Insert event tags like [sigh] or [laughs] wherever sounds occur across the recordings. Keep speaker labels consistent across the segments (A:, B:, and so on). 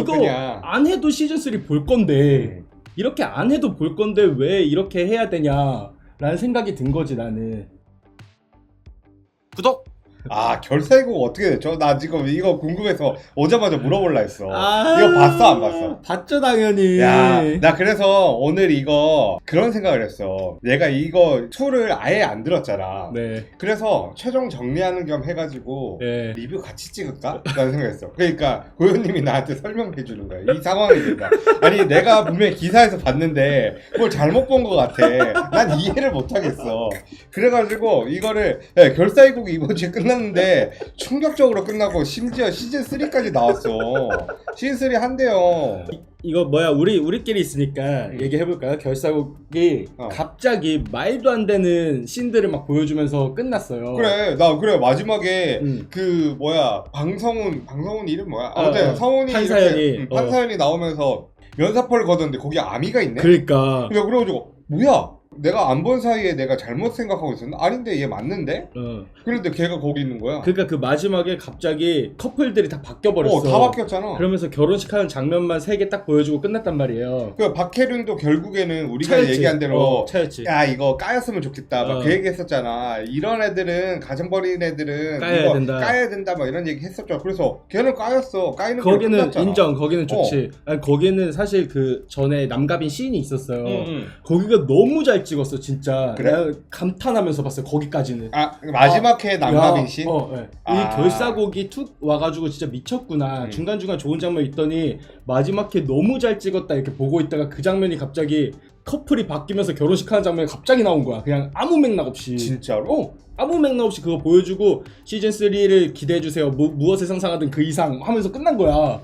A: 어그로
B: 이거
A: 끄냐.
B: 안 해도 시즌 3 볼 건데
A: 음.
B: 이렇게 안 해도 볼 건데 왜 이렇게 해야 되냐라는 생각이 든 거지 나는.
C: 구독!
A: 아 결사이고 어떻게 됐죠? 나 지금 이거 궁금해서 오자마자 물어볼라 했어.
B: 아,
A: 이거 봤어 안 봤어?
B: 봤죠 당연히.
A: 야, 나 그래서 오늘 이거 그런 생각을 했어. 내가 이거 툴을 아예 안 들었잖아.
B: 네.
A: 그래서 최종 정리하는 겸 해가지고
B: 네.
A: 리뷰 같이 찍을까? 라는 생각했어. 그러니까 고현님이 나한테 설명해 주는 거야. 이 상황이 된다. 아니 내가 분명히 기사에서 봤는데 뭘 잘못 본 것 같아. 난 이해를 못 하겠어. 그래가지고 이거를 네, 결사이국이 이번 주에 끝 났는데 충격적으로 끝나고 심지어 시즌 3까지 나왔어. 시즌 3 한대요.
B: 이거 뭐야 우리 우리끼리 있으니까
A: 음.
B: 얘기해 볼까요? 결사국이
A: 어.
B: 갑자기 말도 안 되는 씬들을 막 보여주면서 끝났어요.
A: 그래 나 그래 마지막에
B: 음.
A: 그 뭐야 방성훈 방성훈 이름 뭐야 아무튼
B: 어, 어.
A: 성훈이
B: 판사연이,
A: 이렇게 음,
B: 어.
A: 판사연이 나오면서 면사포를 걷었는데 거기 아미가 있네
B: 그러니까.
A: 그러니까 그래가지고 뭐야 내가 안 본 사이에 내가 잘못 생각하고 있었나 아닌데 얘 맞는데
B: 어.
A: 그런데 걔가 거기 있는 거야
B: 그러니까 그 마지막에 갑자기 커플들이 다 바뀌어 버렸어.
A: 어, 다 바뀌었잖아
B: 그러면서 결혼식 하는 장면만 세 개 딱 보여주고 끝났단 말이에요.
A: 그 박혜륜도 결국에는 우리가
B: 차였지.
A: 얘기한 대로
B: 어, 차였지.
A: 야 이거 까였으면 좋겠다 막
B: 어.
A: 그 얘기 했었잖아 이런 애들은 가정 버린 애들은
B: 까야
A: 이거
B: 된다.
A: 까야 된다 막 이런 얘기 했었죠 그래서 걔는 까였어 까이는 걸
B: 거기는
A: 끝났잖아.
B: 인정. 거기는 좋지. 아니, 거기는 사실 그 전에 남가빈 씬이 있었어요.
A: 응, 응.
B: 거기가 너무 잘 찍었어 진짜.
A: 그래?
B: 내가 감탄하면서 봤어요 거기까지는.
A: 아 마지막 회 남가빈
B: 야,
A: 씨?
B: 어, 예.
A: 아.
B: 이 결사곡이 툭 와가지고 진짜 미쳤구나.
A: 음.
B: 중간중간 좋은 장면 있더니 마지막 회 너무 잘 찍었다 이렇게 보고 있다가 그 장면이 갑자기 커플이 바뀌면서 결혼식 하는 장면이 갑자기 나온 거야. 그냥 아무 맥락 없이.
A: 진짜로?
B: 어, 아무 맥락 없이 그거 보여주고 시즌 3를 기대해 주세요. 뭐, 무엇을 상상하든 그 이상 하면서 끝난 거야.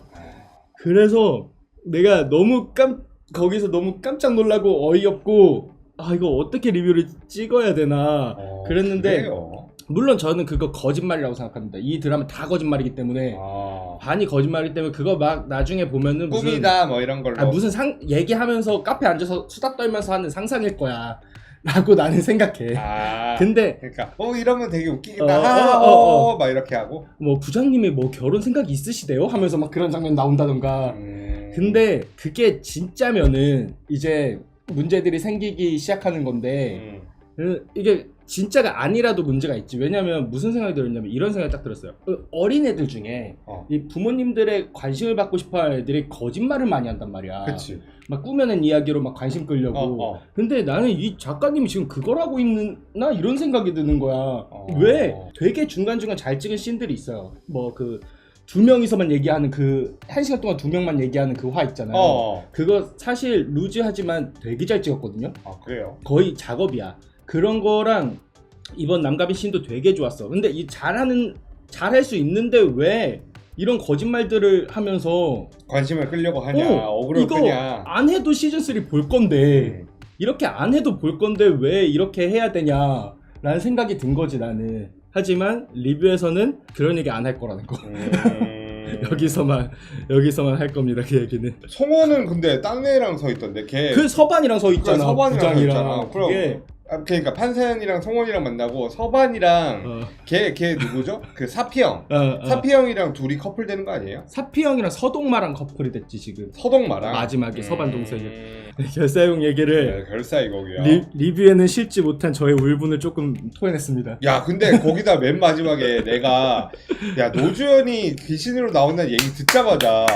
B: 그래서 내가 너무 깜 거기서 너무 깜짝 놀라고 어이없고 아 이거 어떻게 리뷰를 찍어야 되나
A: 어,
B: 그랬는데
A: 그래요?
B: 물론 저는 그거 거짓말이라고 생각합니다. 이 드라마 다 거짓말이기 때문에
A: 아,
B: 반이 거짓말이기 때문에 그거 막 나중에 보면은 무슨
A: 꿈이다 뭐 이런 걸로
B: 아, 무슨 상 얘기하면서 카페 앉아서 수다 떨면서 하는 상상일 거야. [laughs] 라고 나는 생각해.
A: 아,
B: 근데
A: 그러니까 어 이러면 되게 웃기겠다
B: 어,
A: 아,
B: 어, 어,
A: 어, 막 이렇게 하고
B: 뭐 부장님이 뭐 결혼 생각 있으시대요? 하면서 막 그런 장면 나온다던가.
A: 음,
B: 근데 그게 진짜면은 이제 문제들이 생기기 시작하는 건데
A: 음,
B: 그 이게 진짜가 아니라도 문제가 있지. 왜냐면 무슨 생각이 들었냐면 이런 생각이 딱 들었어요. 그 어린 애들 중에
A: 어.
B: 이 부모님들의 관심을 받고 싶어 하는 애들이 거짓말을 많이 한단 말이야.
A: 그치
B: 막 꾸며낸 이야기로 막 관심 끌려고.
A: 어, 어.
B: 근데 나는 이 작가님이 지금 그걸 하고 있나 이런 생각이 드는 거야.
A: 어.
B: 왜? 되게 중간중간 잘 찍은 씬들이 있어요. 뭐그 두 명이서만 얘기하는 그 한 시간 동안 두 명만 얘기하는 그 화 있잖아요.
A: 어,
B: 그거 사실 루즈하지만 되게 잘 찍었거든요.
A: 아 그래요
B: 거의 작업이야. 그런 거랑 이번 남가빈 씬도 되게 좋았어. 근데 이 잘하는 잘할 수 있는데 왜 이런 거짓말들을 하면서
A: 관심을 끌려고 하냐
B: 어, 이거
A: 끄냐
B: 안 해도 시즌 3 볼 건데
A: 음.
B: 이렇게 안 해도 볼 건데 왜 이렇게 해야 되냐라는 생각이 든 거지 나는. 하지만 리뷰에서는 그런 얘기 안 할 거라는 거.
A: 음. [laughs]
B: 여기서만 여기서만 할 겁니다 그 얘기는.
A: 송호는 근데 딴 애랑 서 있던데 걔
B: 그 서반이랑 서 있잖아.
A: 그래, 서반이랑 서
B: 부장이랑.
A: 있잖아. 그럼
B: 그게
A: 아, 그러니까 판사연이랑 송원이랑 만나고 서반이랑
B: 어,
A: 걔걔 누구죠? 그 사피 형
B: 어, 어.
A: 사피 형이랑 둘이 커플 되는 거 아니에요?
B: 사피 형이랑 서동마랑 커플이 됐지 지금.
A: 서동마랑
B: 마지막에 서반 동생이.
A: 음,
B: 결사용 얘기를
A: 네, 결사이곡이야.
B: 리, 리뷰에는 실지 못한 저의 울분을 조금 토해냈습니다.
A: 야 근데 거기다 맨 마지막에 내가 야 노주현이 귀신으로 나온다는 얘기 듣자마자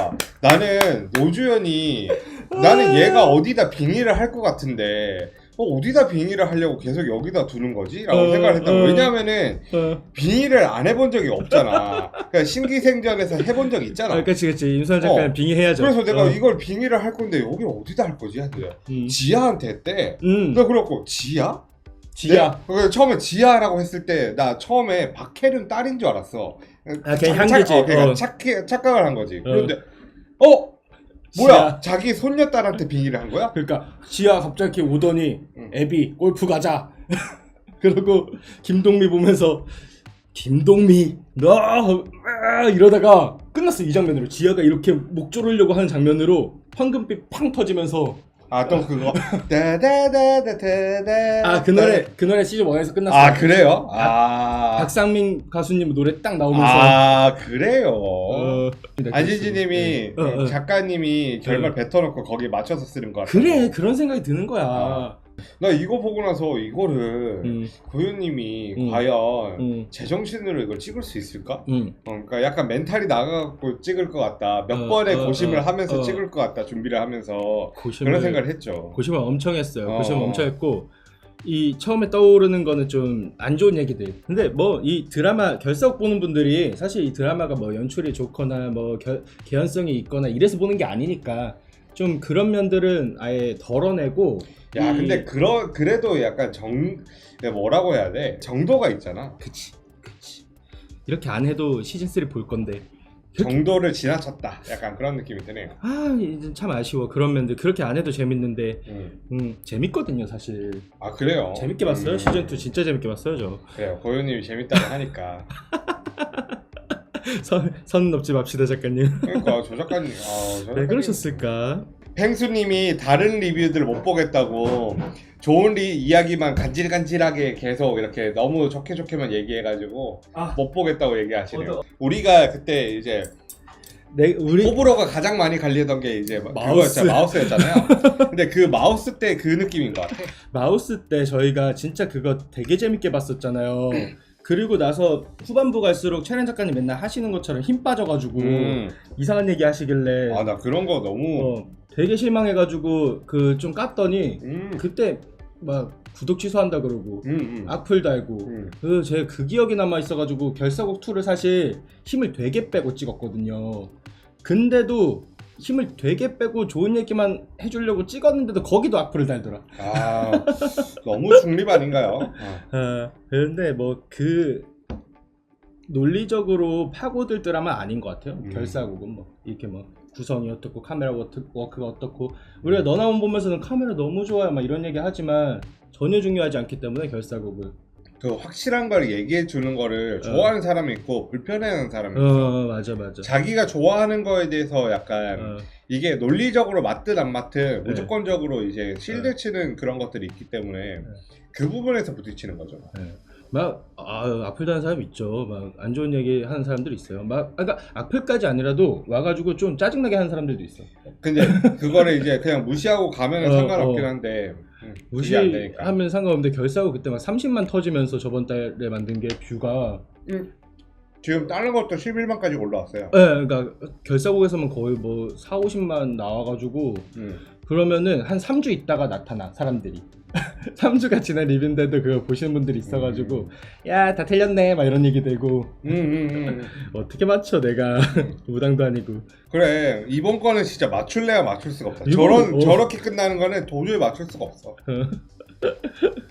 A: 나는 노주현이 나는 얘가 어디다 빙의를 할 것 같은데 어, 어디다 빙의를 하려고 계속 여기다 두는 거지? 라고
B: 어,
A: 생각을 했다
B: 어.
A: 왜냐면은
B: 어.
A: 빙의를 안 해본 적이 없잖아 그러니까 신기생전에서 해본 적이 있잖아
B: 아, 그치 그치 임선 작가는
A: 어.
B: 빙의해야죠.
A: 그래서 내가
B: 어.
A: 이걸 빙의를 할 건데 여기 어디다 할 거지?
B: 음.
A: 지하한테 했대
B: 음.
A: 나 그래갖고 지하?
B: 지야.
A: 네. 그래서 처음에 지아라고 했을 때 나 처음에 박혜륜 딸인 줄 알았어.
B: 아, 걔
A: 착-
B: 향기지.
A: 착- 어, 그러니까
B: 어.
A: 착, 착각을 한 거지. 그런데 어 뭐야?
B: 지아.
A: 자기 손녀 딸한테 빙의를 한 거야?
B: 그러니까 지야 갑자기 오더니
A: 응.
B: 애비 골프 가자. [laughs] 그러고 김동미 보면서 김동미 너 아, 이러다가 끝났어 이 장면으로 지아가 이렇게 목 조르려고 하는 장면으로 황금빛 팡 터지면서
A: 아 또 그거 [laughs] 따다다다다다
B: 아 그 노래 그 노래 시즌 1에서 끝났어.
A: 아 그래요? 아
B: 박상민 가수님 노래 딱 나오면서
A: 아 그래요.
B: 어,
A: 안지지님이
B: 어, 어.
A: 작가님이 결말
B: 어.
A: 뱉어놓고 거기에 맞춰서 쓰는 거 같아.
B: 그래 그런 생각이 드는 거야.
A: 아. 나 이거 보고 나서 이거를
B: 음,
A: 고현님이
B: 음.
A: 과연
B: 음,
A: 제정신으로 이걸 찍을 수 있을까?
B: 음.
A: 어, 그러니까 약간 멘탈이 나가고 찍을 것 같다. 몇
B: 어,
A: 번의
B: 어,
A: 고심을
B: 어,
A: 하면서
B: 어.
A: 찍을 것 같다. 준비를 하면서
B: 고심을
A: 그런 생각을 했죠.
B: 고심을 엄청 했어요.
A: 어.
B: 고심을 엄청 했고 이 처음에 떠오르는 거는 좀 안 좋은 얘기들. 근데 뭐 이 드라마 결석 보는 분들이 사실 이 드라마가 뭐 연출이 좋거나 뭐 겨- 개연성이 있거나 이래서 보는 게 아니니까 좀 그런 면들은 아예 덜어내고
A: 야,
B: 이-
A: 근데 그러 그래도 약간 정 뭐라고 해야 돼? 정도가 있잖아.
B: 그치 그치 이렇게 안 해도 시즌 3 볼 건데
A: 정도를 지나쳤다. 약간 그런 느낌이 드네요.
B: 아 이제 참 아쉬워 그런 면들 그렇게 안 해도 재밌는데
A: 음.
B: 음 재밌거든요 사실
A: 아 그래요.
B: 재밌게 봤어요
A: 음.
B: 시즌 2 진짜 재밌게 봤어요 저
A: 그래요. 고현님이 재밌다고 하니까. [laughs] [laughs]
B: 선, 선 넘지 맙시다 작가님
A: 그러니까 조 작가님, 아,
B: 조왜
A: 작가님.
B: 그러셨을까
A: 펭수님이 다른 리뷰들 못 보겠다고 좋은 리 이야기만 간질간질하게 계속 이렇게 너무 좋게 좋게만 얘기해가지고
B: 아.
A: 못 보겠다고 얘기하시네요. 우리가 그때 이제
B: 내 우리
A: 호불호가 가장 많이 갈리던 게 이제
B: 마우스.
A: 그거였잖아요. 마우스였잖아요. [laughs] 근데 그 마우스 때 그 느낌인 것 같아.
B: 마우스 때 저희가 진짜 그거 되게 재밌게 봤었잖아요 그리고 나서 후반부 갈수록 채련 작가님 맨날 하시는 것처럼 힘 빠져가지고
A: 음.
B: 이상한 얘기 하시길래
A: 아 나 그런 거 너무.
B: 어, 되게 실망해가지고 그 좀 깠더니
A: 음.
B: 그때 막 구독 취소한다 그러고
A: 음, 음.
B: 악플 달고
A: 음.
B: 그 제가 그 기억이 남아 있어가지고 결사곡 2를 사실 힘을 되게 빼고 찍었거든요. 근데도 힘을 되게 빼고 좋은 얘기만 해주려고 찍었는데도 거기도 악플을 달더라.
A: 아 너무 중립 아닌가요? 어.
B: 아, 그런데 뭐 그 논리적으로 파고들 드라마 아닌 것 같아요.
A: 음.
B: 결사곡은 뭐 이렇게 뭐 구성이 어떻고 카메라 워크가 어떻고 우리가 너나온 보면서는 카메라 너무 좋아요 막 이런 얘기 하지만 전혀 중요하지 않기 때문에 결사곡은
A: 그 확실한 걸 얘기해 주는 거를 좋아하는 사람이 있고 불편해하는 사람이 있어.
B: 어 맞아 맞아.
A: 자기가 좋아하는 거에 대해서 약간
B: 어.
A: 이게 논리적으로 맞든 안 맞든
B: 네.
A: 무조건적으로 이제 실드 치는 그런 것들이 있기 때문에 그 부분에서 부딪히는 거죠.
B: 예. 막 아, 악플 다는 사람 있죠. 막 안 좋은 얘기 하는 사람들이 있어요. 막 아, 그러니까 악플까지 아니라도 와가지고 좀 짜증나게 하는 사람들도 있어.
A: 근데 그거를 이제 그냥 무시하고 가면은
B: 어,
A: 상관없긴
B: 어.
A: 한데 음.
B: 무시하면 상관없는데 결사고 그때 막 30만 터지면서 저번 달에 만든 게 뷰가
A: 음, 지금 다른 것도 11만까지 올라왔어요.
B: 예, 그러니까 결사곡에서만 거의 뭐 4, 50만 나와가지고
A: 음.
B: 그러면은 한 3주 있다가 나타나 사람들이 [laughs] 3주가 지난 리뷰인데도 그거 보시는 분들이 있어가지고 야 다 틀렸네 막 이런 얘기 되고
A: 음, 음, 음. [laughs]
B: 어떻게 맞춰 내가 [laughs] 무당도 아니고
A: 그래 이번 거는 진짜 맞출래야 맞출 수가 없어.
B: 이건-
A: 저런
B: 어.
A: 저렇게 끝나는 거는 도저히 맞출 수가 없어.